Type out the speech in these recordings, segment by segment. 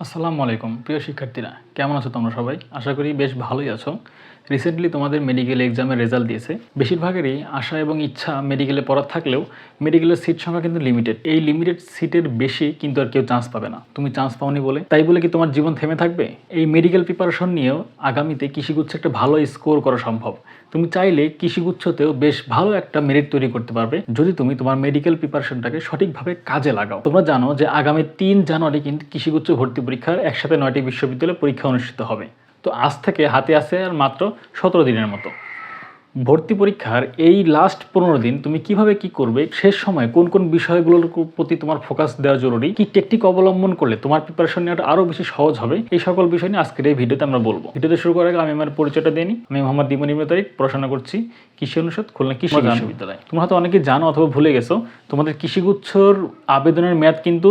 আসসালামু আলাইকুম প্রিয় শিক্ষার্থীরা কেমন আছো তোমরা সবাই? আশা করি বেশ ভালোই আছো। রিসেন্টলি তোমাদের মেডিকেল এক্সামের রেজাল্ট দিয়েছে। বেশিরভাগেরই আশা এবং ইচ্ছা মেডিকেলে পড়ার থাকলেও মেডিকেলের সিট সংখ্যা কিন্তু লিমিটেড এই লিমিটেড সিটের বেশি কিন্তু আর কেউ চান্স পাবে না। তুমি চান্স পাওনি বলে। তাই বলে কি তোমার জীবন থেমে থাকবে? এই মেডিকেল প্রিপারেশন নিয়েও আগামীতে কৃষিগুচ্ছে একটা ভালো স্কোর করা সম্ভব। তুমি চাইলে কৃষিগুচ্ছতেও বেশ ভালো একটা মেরিট তৈরি করতে পারবে যদি তুমি তোমার মেডিকেল প্রিপারেশনটাকে সঠিকভাবে কাজে লাগাও। তোমরা জানো যে আগামী তিন জানুয়ারি কিন্তু কৃষিগুচ্ছ ভর্তি পরীক্ষার একসাথে নয়টি বিশ্ববিদ্যালয়ে পরীক্ষা অনুষ্ঠিত হবে। তো আজ থেকে হাতে আছে আর মাত্র সতেরো দিনের মতো। ভর্তি পরীক্ষার এই লাস্ট পনেরো দিন তুমি কীভাবে কি করবে শেষ সময় কোন কোন বিষয়গুলোর প্রতি তোমার ফোকাস দেওয়া জরুরি কি টেকনিক অবলম্বন করলে তোমার প্রিপারেশন নেওয়াটা আরও বেশি সহজ হবে এই সকল বিষয় নিয়ে আজকের এই ভিডিওতে আমরা বলব। ভিডিওতে শুরু করার আগে আমি আমার পরিচয়টা দিই আমি মোহাম্মদ দিমন ইমরু তারিখ পড়াশোনা করছি কৃষি অনুষদ খুলনা কৃষি বিশ্ববিদ্যালয়। তোমরা হয়তো অনেকে জানো অথবা ভুলে গেছো তোমাদের কৃষিগুচ্ছর আবেদনের মেয়াদ কিন্তু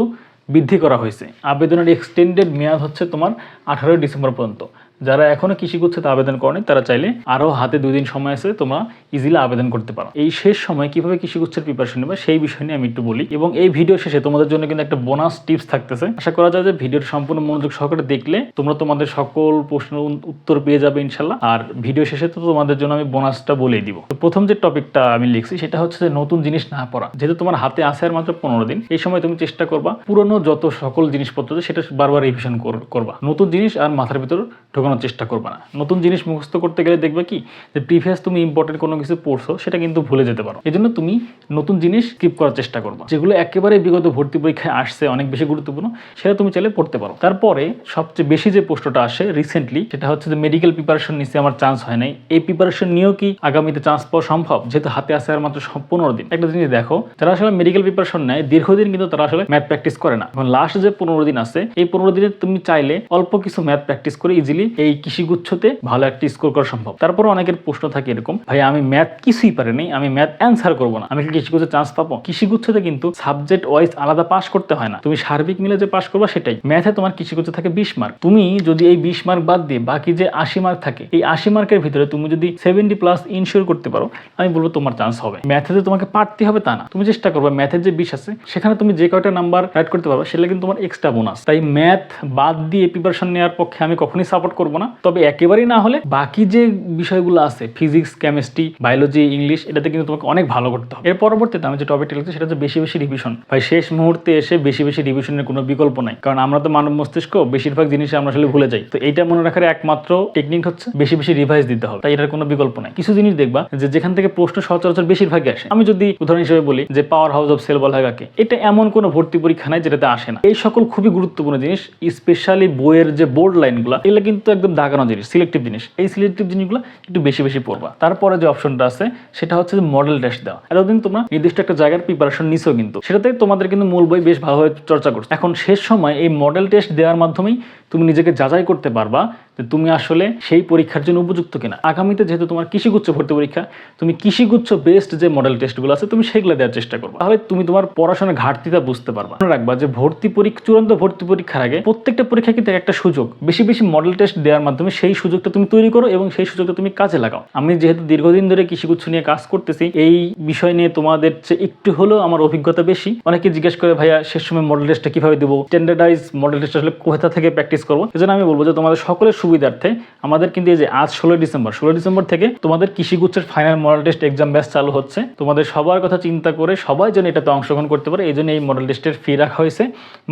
বৃদ্ধি করা হয়েছে। আবেদনের এক্সটেন্ডেড মেয়াদ হচ্ছে তোমার আঠারোই ডিসেম্বর পর্যন্ত। যারা এখনও কৃষিগুচ্ছতে আবেদন করেনি, তারা চাইলে আরও হাতে দুই দিন সময় আছে তোমরা ইজিলি আবেদন করতে পারো। এই শেষ সময় কীভাবে কৃষিগুচ্ছের প্রিপারেশন নেবে সেই বিষয় নিয়ে আমি একটু বলি। এবং এই ভিডিও শেষে তোমাদের জন্য কিন্তু একটা বোনাস টিপস থাকতেছে। আশা করা যায় যে ভিডিওর সম্পূর্ণ মনোযোগ সহকারে দেখলে তোমরা তোমাদের সকল প্রশ্নের উত্তর পেয়ে যাবে ইনশাল্লাহ আর ভিডিও শেষে তো তোমাদের জন্য আমি বোনাসটা বলেই দিব। তো প্রথম যে টপিকটা আমি লিখছি, সেটা হচ্ছে যে নতুন জিনিস না পড়া। যেহেতু তোমার হাতে আসে আর মাত্র পনেরো দিন, এই সময় তুমি চেষ্টা করবা পুরনো যত সকল জিনিসপত্র সেটা বারবার রিভিশন করবা। নতুন জিনিস আর মাথার ভিতর ঢোকানোর চেষ্টা করবা না। নতুন জিনিস মুখস্থ করতে গেলে দেখবে কি? যে প্রিভিয়াস তুমি ইম্পর্টেন্ট কোনো কিছু পড়ছো, সেটা কিন্তু ভুলে যেতে পারো। এই জন্য তুমি নতুন জিনিস স্কিপ করার চেষ্টা করবা। যেগুলো একেবারে বিগত ভর্তি পরীক্ষায় আসছে, অনেক বেশি গুরুত্বপূর্ণ, সেটা তুমি চাইলে পড়তে পারো। তারপরে সবচেয়ে বেশি যে প্রশ্নটা আসে রিসেন্টলি সেটা হচ্ছে যে মেডিকেল প্রিপারেশন নিচ্ছে আমার চান্স হয় নাই। এই প্রিপারেশন নিয়েও কি আগামীতে চান্স পাওয়া সম্ভব? যেহেতু হাতে আসে আর মাত্র পনেরো দিন। একটা জিনিস দেখো, যারা আসলে মেডিকেল প্রিপারেশন নেয়, দীর্ঘদিন কিন্তু তারা আসলে ম্যাথ প্র্যাকটিস করে না। এখন লাস্ট যে পনেরো দিন আছে, এই পনেরো দিনে তুমি চাইলে অল্প কিছু ম্যাথ প্র্যাকটিস করে ইজিলি এই কৃষিগুচ্ছতে ভালো একটা স্কোর করা সম্ভব। তারপরে অনেকের প্রশ্ন থাকে এরকম, ভাই, আমি ম্যাথ কিছুই পারিনি আমি ম্যাথ অ্যান্সার করব না। আমি কি কৃষিগুচ্ছে চান্স পাবো? কৃষিগুচ্ছতে কিন্তু সাবজেক্ট ওয়াইজ আলাদা পাস করতে হয় না। তুমি সার্বিক মিলে যে পাস করবা সেটাই। ম্যাথে তোমার কৃষিগুচ্ছে থাকে বিশ মার্ক তুমি যদি এই বিশ মার্ক বাদ দিয়ে বাকি যে আশি মার্ক থাকে, এই আশি মার্কের ভিতরে তুমি যদি সেভেন্টি প্লাস ইনশিওর করতে পারো, আমি বলব তোমার চান্স হবে। ম্যাথে যে তোমাকে পারতে হবে তা না। তুমি চেষ্টা করবে ম্যাথের যে বিশ আছে, সেখানে তুমি যে কয়টা নাম্বার রাইট করতে পারবে সেটা কিন্তু তোমার এক্সট্রা বোনাস তাই ম্যাথ বাদ দিয়ে প্রিপারেশন নেওয়ার পক্ষে আমি কখনোই সাপোর্ট করব না। তবে একেবারেই না হলে বাকি যে বিষয়গুলো আছে ফিজিক্স কেমিস্ট্রি বায়োলজি ইংলিশ এটাতে কিন্তু তোমাকে অনেক ভালো করতে হবে। এর পরবর্তীতে আমি যে টপিকটা লিখছি, সেটা হচ্ছে বেশি বেশি রিভিশন ভাই, শেষ মুহূর্তে এসে বেশি বেশি রিভিশনের কোনো বিকল্প নাই। কারণ আমরা তো মানব মস্তিষ্ক, বেশিরভাগ জিনিস আমরা আসলে ভুলে যাই। তো এইটা মনে রাখার একমাত্র টেকনিক হচ্ছে বেশি বেশি রিভাইজ দিতে হবে। তাই এটার কোনো বিকল্প নাই। কিছু জিনিস দেখবা যে যেখান থেকে প্রশ্ন সচরাচর বেশিরভাগই আসে। আমি যদি উদাহরণ হিসেবে বলি যে পাওয়ার হাউস অফ সেল বলা হয় এটা এমন কোনো ভর্তি পরীক্ষা নাই যেটাতে আসে না। এই সকল খুবই গুরুত্বপূর্ণ জিনিস স্পেশালি বইয়ের যে বোর্ড লাইনগুলো এগুলো কিন্তু একদম দাগানো জিনিস সিলেক্টিভ জিনিস। এই সিলেক্টিভ জিনিসগুলো একটু বেশি বেশি পড়বা তারপরে যে অপশনটা আছে, সেটা হচ্ছে মডেল টেস্ট দেওয়া। এতদিন তোমরা নির্দিষ্ট একটা জায়গার প্রিপারেশন নিছো কিন্তু। সেটাতে তোমাদের কিন্তু মূল বই বেশ ভালোভাবে চর্চা করছ। এখন শেষ সময় এই মডেল টেস্ট দেওয়ার মাধ্যমেই তুমি নিজেকে যাচাই করতে পারবা যে তুমি আসলে সেই পরীক্ষার জন্য উপযুক্ত কিনা। আগামীতে যেহেতু তোমার কৃষিগুচ্ছ ভর্তি পরীক্ষা, তুমি কৃষিগুচ্ছ বেস্ট যে মডেল টেস্টগুলো আছে, তুমি সেগুলো দেওয়ার চেষ্টা করবে। তাহলে তুমি তোমার পড়াশোনার ঘাটতিটা বুঝতে পারবা। মনে রাখবা যে ভর্তি পরীক্ষা চূড়ান্ত ভর্তি পরীক্ষার আগে প্রত্যেকটা পরীক্ষা কিন্তু একটা সুযোগ। বেশি বেশি মডেল টেস্ট দেওয়ার মাধ্যমে সেই সুযোগটা তুমি তৈরি করো এবং সেই সুযোগটা তুমি কাজে লাগাও। আমি যেহেতু দীর্ঘদিন ধরে কৃষিগুচ্ছ নিয়ে কাজ করতেছি, এই বিষয় নিয়ে তোমাদের চেয়ে একটু হলেও আমার অভিজ্ঞতা বেশি। অনেকে জিজ্ঞেস করে, ভাইয়া, শেষ সময় মডেল টেস্টটা কীভাবে দেবো? স্ট্যান্ডার্ডাইজ মডেল টেস্ট আসলে কোথা থেকে প্র্যাকটিস করব? এজন্য আমি বলব যে তোমাদের সকলের সুবিধার্থে আমাদের কিন্তু এই যে আজ ষোলোই ডিসেম্বর ষোলো ডিসেম্বর থেকে তোমাদের কৃষিগুচ্ছের final model test exam batch চালু হচ্ছে। তোমাদের সবার কথা চিন্তা করে সবাই যেন এটাতে অংশগ্রহণ করতে পারে এই জন্য এই মডেল টেস্টের ফি রাখা হয়েছে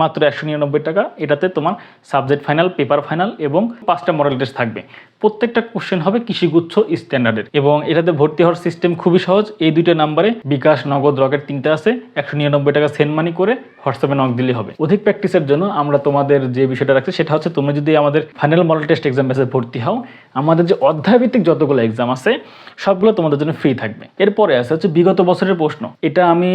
মাত্র একশো নিরানব্বই টাকা। এটাতে তোমার সাবজেক্ট ফাইনাল পেপার ফাইনাল এবং পাঁচটা মডেল টেস্ট থাকবে। প্রত্যেকটা কোশ্চেন হবে কৃষিগুচ্ছ স্ট্যান্ডার্ডের এবং এটাতে ভর্তি হওয়ার সিস্টেম খুবই সহজ। এই দুইটা নাম্বারে বিকাশ, নগদ, রকেট তিনটা আছে, একশো নিরানব্বই টাকা সেন্ড মানি করে হোয়াটসঅ্যাপে নক দিলেই হবে। অধিক প্র্যাকটিসের জন্য আমরা তোমাদের যে বিষয়টা রাখছি, সেটা হচ্ছে তোমরা যদি আমাদের ফাইনাল মডেল টেস্ট এক্সাম ব্যাচে ভর্তি হও। আমাদের যে অধ্যায়ভিত্তিক যতগুলো এক্সাম আছে, সবগুলো তোমাদের জন্য ফ্রি থাকবে। এরপরে আছে হচ্ছে বিগত বছরের প্রশ্ন। এটা আমি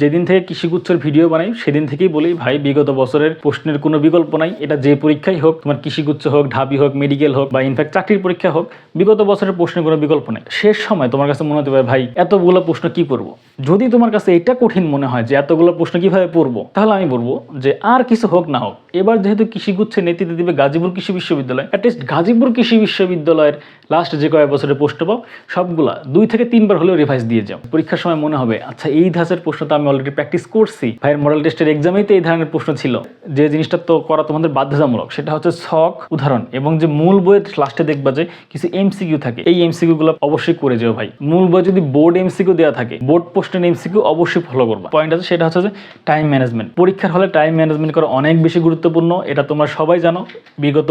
যেদিন থেকে কৃষিগুচ্ছের ভিডিও বানাই, সেদিন থেকেই বলি, ভাই, বিগত বছরের প্রশ্নের কোনো বিকল্প নাই। এটা যে পরীক্ষাই হোক, তোমার কৃষিগুচ্ছ হোক, ঢাবি হোক মেডিকেল হোক বা ইনফ্যাক্ট চাকরির পরীক্ষা হোক, বিগত বছরের প্রশ্নের কোনো বিকল্প নেই। শেষ সময় তোমার কাছে মনে হতে পারে, ভাই, এতগুলো প্রশ্ন কি করব? যদি তোমার কাছে এটা কঠিন মনে হয় যে এতগুলো প্রশ্ন কীভাবে পড়ব, তাহলে আমি বলব যে আর কিছু হোক না হোক, এবার যেহেতু কৃষিগুচ্ছে নেতৃত্ব দিবে গাজীপুর কৃষি বিশ্ববিদ্যালয় বিশ্ববিদ্যালয় অ্যাটলিস্ট গাজীপুর কৃষি বিশ্ববিদ্যালয়ের লাস্ট যে কয়েক বছরের প্রশ্ন পাও সবগুলা দুই থেকে তিনবার হলেও রিভাইজ দিয়ে যাও। পরীক্ষার সময় মনে হবে আচ্ছা এই ধাঁচের প্রশ্ন তো আমি অলরেডি প্র্যাকটিস করছি। ভাইয়ের মডেল টেস্টের এক্সামেই তো এই ধরনের প্রশ্ন ছিল। যে জিনিসটা তো করা তোমাদের বাধ্যতামূলক, সেটা হচ্ছে ছক উদাহরণ এবং যে মূল বইয়ের লাস্টে দেখবা যে কিছু এমসিকিউ থাকে। এই এমসিকিউ গুলো অবশ্যই করে যেও ভাই। মূল বই যদি বোর্ড এমসিকিউ দেওয়া থাকে বোর্ড পোস্টের এমসিকিউ অবশ্যই ফলো করবা। পয়েন্ট আছে, সেটা হচ্ছে যে টাইম ম্যানেজমেন্ট পরীক্ষার হলে টাইম ম্যানেজমেন্ট করা অনেক বেশি গুরুত্বপূর্ণ, এটা তোমরা সবাই জানো। বিগত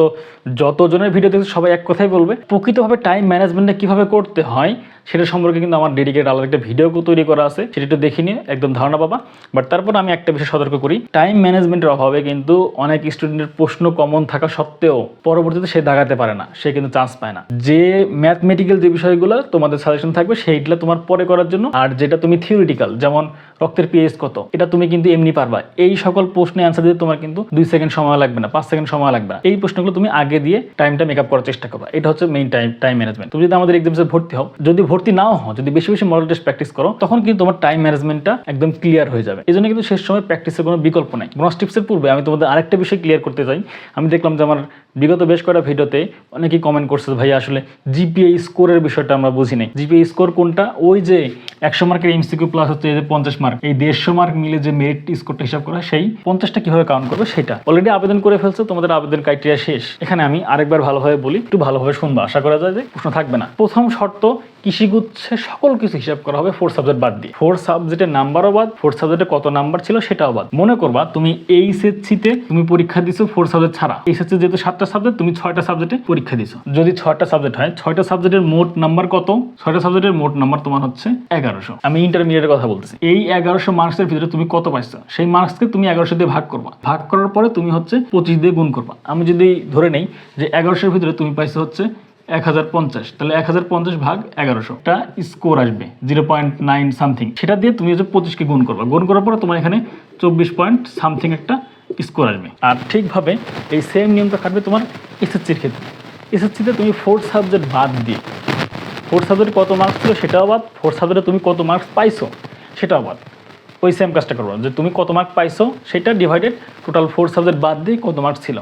যতজনের ভিডিও দেখছে সবাই এক কথাই বলবে প্রকৃতভাবে টাইম ম্যানেজমেন্টটা কীভাবে করতে হয় সেটা সম্পর্কে কিন্তু আমার ডেডিকেট আলাদা একটা ভিডিও তৈরি করা আছে, সেটা একটু দেখে নিয়ে, একদম ধারণা পাবা। বাট তারপর আমি একটা বিষয় সতর্ক করি টাইম ম্যানেজমেন্টের অভাবে কিন্তু অনেক স্টুডেন্টের প্রশ্ন কমন থাকা সত্ত্বেও পরবর্তীতে সে দাগাতে পারে না, সে কিন্তু চান্স পায় না। যে ম্যাথমেটিক্যাল যে বিষয়গুলো তোমাদের সাজেশন থাকবে, সেইগুলো তোমার পরে করার জন্য, আর যেটা তুমি থিওরিটিক্যাল যেমন রক্তের পিএইচ কত, এটা তুমি কিন্তু এমনি পারবা। এই সকল প্রশ্নে অ্যান্সার দিতে তোমার কিন্তু দুই সেকেন্ড সময় লাগবে না, পাঁচ সেকেন্ড সময় লাগবে না। এই প্রশ্নগুলো তুমি আগে দিয়ে টাইমটা মেকআপ করার চেষ্টা করবা। এটা হচ্ছে মেইন টাইম টাইম ম্যানেজমেন্ট তুমি যদি আমাদের এক্সামসে ভর্তি হও, যদি ভর্তি নাও হও, যদি বেশি বেশি মডেল টেস্ট প্র্যাকটিস করো, তখন কিন্তু তোমার টাইম ম্যানেজমেন্টটা একদম ক্লিয়ার হয়ে যাবে। এই জন্য কিন্তু শেষ সময় প্র্যাকটিসের কোনো বিকল্প নাই। বোনাস টিপসের পূর্বে আমি তোমাদের আরেকটা বিষয় ক্লিয়ার করতে চাই। আমি দেখলাম যে আমার বিগত বেশ কয়েকটা ভিডিওতে অনেকেই কমেন্ট করছে ভাই আসলে জিপিএ স্কোরের বিষয়টা আমরা বুঝি নাই। জিপিএ স্কোর কোনটা? ওই যে একশো মার্কের এমসিকিউ প্লাস হচ্ছে যে পঞ্চাশ মার্ক এই দেড়শো মার্ক মিলে যে মেরিট স্কোরটা হিসাব করা সেই পঞ্চাশটা কীভাবে কাউন্ট করবে সেটা। অলরেডি আবেদন করে ফেলছে, তোমাদের আবেদন ক্রাইটেরিয়া শেষ। এখানে আমি আরেকবার ভালোভাবে বলি, একটু ভালোভাবে শুনবা। আশা করা যায় যে প্রশ্ন থাকবে না। প্রথম শর্ত, কৃষিগুচ্ছে সকল কিছু হিসাব করা হবে ফোর সাবজেক্ট বাদ দিয়ে। ফোর সাবজেক্টের নাম্বারও বাদ ফোর সাবজেক্টে কত নাম্বার ছিল সেটাও বাদ। মনে করবা, তুমি এই সেটসিতে তুমি পরীক্ষা দিছো ফোর সাবজেক্ট ছাড়া। এই সেটসি যেহেতু সাতটা সাবজেক্ট তুমি ছয়টা সাবজেক্টে পরীক্ষা দিছো। যদি ছয়টা সাবজেক্ট হয়, ছয়টা সাবজেক্টের মোট নাম্বার কত? ছয়টা সাবজেক্টের মোট নাম্বার তোমার হচ্ছে এগারোশো। আমি ইন্টারমিডিয়েটের কথা বলতেছি। এই এগারোশো মার্কসের ভিতরে তুমি কত পাইছো? সেই মার্কসকে তুমি এগারোশো দিয়ে ভাগ করবা। ভাগ করার পরে তুমি হচ্ছে পঁচিশ দিয়ে গুণ করবা। আমি যদি ধরে নেই যে এগারোশোর ভিতরে তুমি পাইছো হচ্ছে এক হাজার পঞ্চাশ, তাহলে এক হাজার পঞ্চাশ ভাগ এগারোশো। টা স্কোর আসবে জিরো পয়েন্ট নাইন সামথিং সেটা দিয়ে তুমি হচ্ছে পঁচিশকে গুণ করবা। গুণ করার পরে তোমার এখানে চব্বিশ পয়েন্ট সামথিং একটা স্কোর আসবে আর ঠিকভাবে এই সেম নিয়মটা খাটবে তোমার এসএসসির ক্ষেত্রে। এসএসসিতে তুমি ফোর্থ সাবজেক্ট বাদ দিয়ে ফোর্থ সাবজেক্টে কত মার্কস ছিল সেটাও বাদ ফোর্থ সাবজেক্টে তুমি কত মার্কস পাইছো সেটাও বাদ। ওই সেম কাজটা করব, যে তুমি কত মার্ক পাইছো সেটা ডিভাইডেড টোটাল ফোর সাবজেক্ট বাদ দিয়ে কত মার্কস ছিল।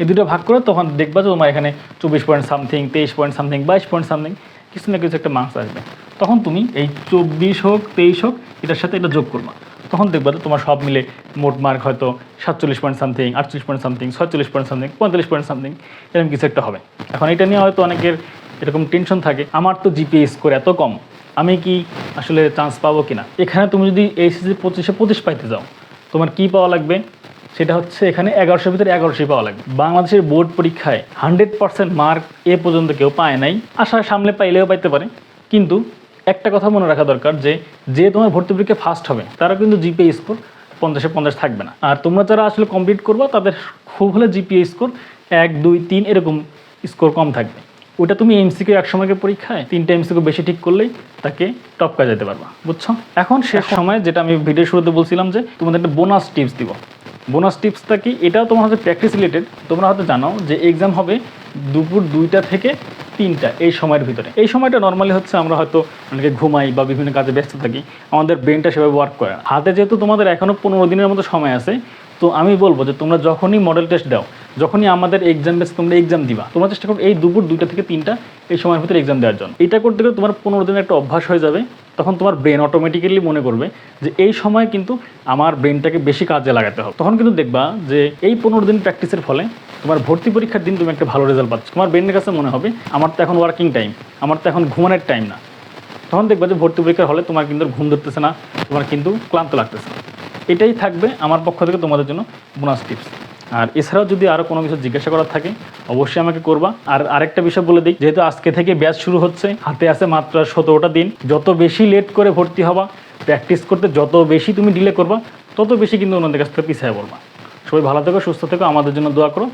এই দুটো ভাগ করে তখন দেখবা যে তোমার এখানে চব্বিশ পয়েন্ট সামথিং তেইশ পয়েন্ট সামথিং বাইশ পয়েন্ট সামথিং কিছু না কিছু একটা মার্কস আসবে। তখন তুমি এই চব্বিশ হোক, তেইশ হোক, এটার সাথে এটা যোগ করবা। তখন দেখবা তোমার সব মিলে মোট মার্ক হয়তো সাতচল্লিশ পয়েন্ট সামথিং আটচল্লিশ পয়েন্ট সামথিং ছয়চল্লিশ পয়েন্ট সামথিং পঁয়তাল্লিশ পয়েন্ট সামথিং এরকম কিছু একটা হবে। এখন এটা নিয়ে হয়তো অনেকের এরকম টেনশন থাকে, আমার তো জিপিএ স্কোর এত কম, আমি কি আসলে চান্স পাবো কিনা? এখানে তুমি যদি এইচএসসি পঁচিশে পঁচিশ পাইতে যাও, তোমার কি পাওয়া লাগবে? সেটা হচ্ছে এখানে এগারোশোর ভিতরে এগারোশোই পাওয়া লাগবে। বাংলাদেশের বোর্ড পরীক্ষায় হান্ড্রেড পার্সেন্ট মার্ক এ পর্যন্ত কেউ পায় নাই আশার সামনে পাইলেও পাইতে পারে। কিন্তু একটা কথা মনে রাখা দরকার যে যে তোমার ভর্তি পরীক্ষা ফার্স্ট হবে তারা কিন্তু জিপিএ স্কোর পঞ্চাশে পঞ্চাশ থাকবে না। আর তোমরা যারা আসলে কমপ্লিট করবা তাদের খুব হলে জিপিএ স্কোর এক দুই তিন এরকম স্কোর কম থাকবে। ওটা তুমি এমসিকিউ এক সময়কে পরীক্ষায় তিনটা এমসিকিউ বেশি ঠিক করলেই তাকে টপ টপকা যেতে পারবা বুঝছ? এখন শেষ সময় যেটা আমি ভিডিও শুরুতে বলছিলাম যে তোমাদের একটা বোনাস টিপস দিব। বোনাস টিপসটা কি? এটাও তোমার হচ্ছে প্র্যাকটিস রিলেটেড তোমরা হয়তো জানো যে এক্সাম হবে দুপুর দুইটা থেকে তিনটা এই সময়ের ভিতরে। এই সময়টা নর্মালি হচ্ছে আমরা হয়তো অনেকে ঘুমাই বা বিভিন্ন কাজে ব্যস্ত থাকি, আমাদের ব্রেনটা সেভাবে ওয়ার্ক করে না। হাতে যেহেতু তোমাদের এখনও পনেরো দিনের মতো সময় আছে, তো আমি বলব যে তোমরা যখনই মডেল টেস্ট দাও, যখনই আমাদের এক্সাম বেস তোমরা এক্সাম দিবা, তোমরা চেষ্টা করো এই দুপুর দুইটা থেকে তিনটা এই সময়ের ভিতরে এক্সাম দেওয়ার জন্য। এটা করতে গেলে তোমার পনেরো দিনের একটা অভ্যাস হয়ে যাবে, তখন তোমার ব্রেন অটোমেটিক্যালি মনে করবে যে এই সময় কিন্তু আমার ব্রেনটাকে বেশি কাজে লাগাতে হবে। তখন কিন্তু দেখবা যে এই পনেরো দিন প্র্যাকটিসের ফলে তোমার ভর্তি পরীক্ষার দিন তুমি একটা ভালো রেজাল্ট পাচ্ছ। তোমার ব্রেনের কাছে মনে হবে, আমার তো এখন ওয়ার্কিং টাইম আমার তো এখন ঘুমানোর টাইম না। তখন দেখবে যে ভর্তি পরীক্ষার হলে তোমার কিন্তু ঘুম ধরতেছে না, তোমার কিন্তু ক্লান্ত লাগতেছে না। এটাই থাকবে আমার পক্ষ থেকে তোমাদের জন্য বোনাস টিপস আর এছাড়াও যদি আরও কোনো কিছু জিজ্ঞাসা করার থাকে, অবশ্যই আমাকে করবা। আর আরেকটা বিষয় বলে দিই, যেহেতু আজকে থেকে ব্যাচ শুরু হচ্ছে, হাতে আছে মাত্র সতেরোটা দিন। যত বেশি লেট করে ভর্তি হবা প্র্যাকটিস করতে যত বেশি তুমি ডিলে করবা, তত বেশি কিন্তু অন্যদের কাছ থেকে পিছিয়ে পড়বা। সবাই ভালো থেকো, সুস্থ থেকো, আমাদের জন্য দোয়া করো।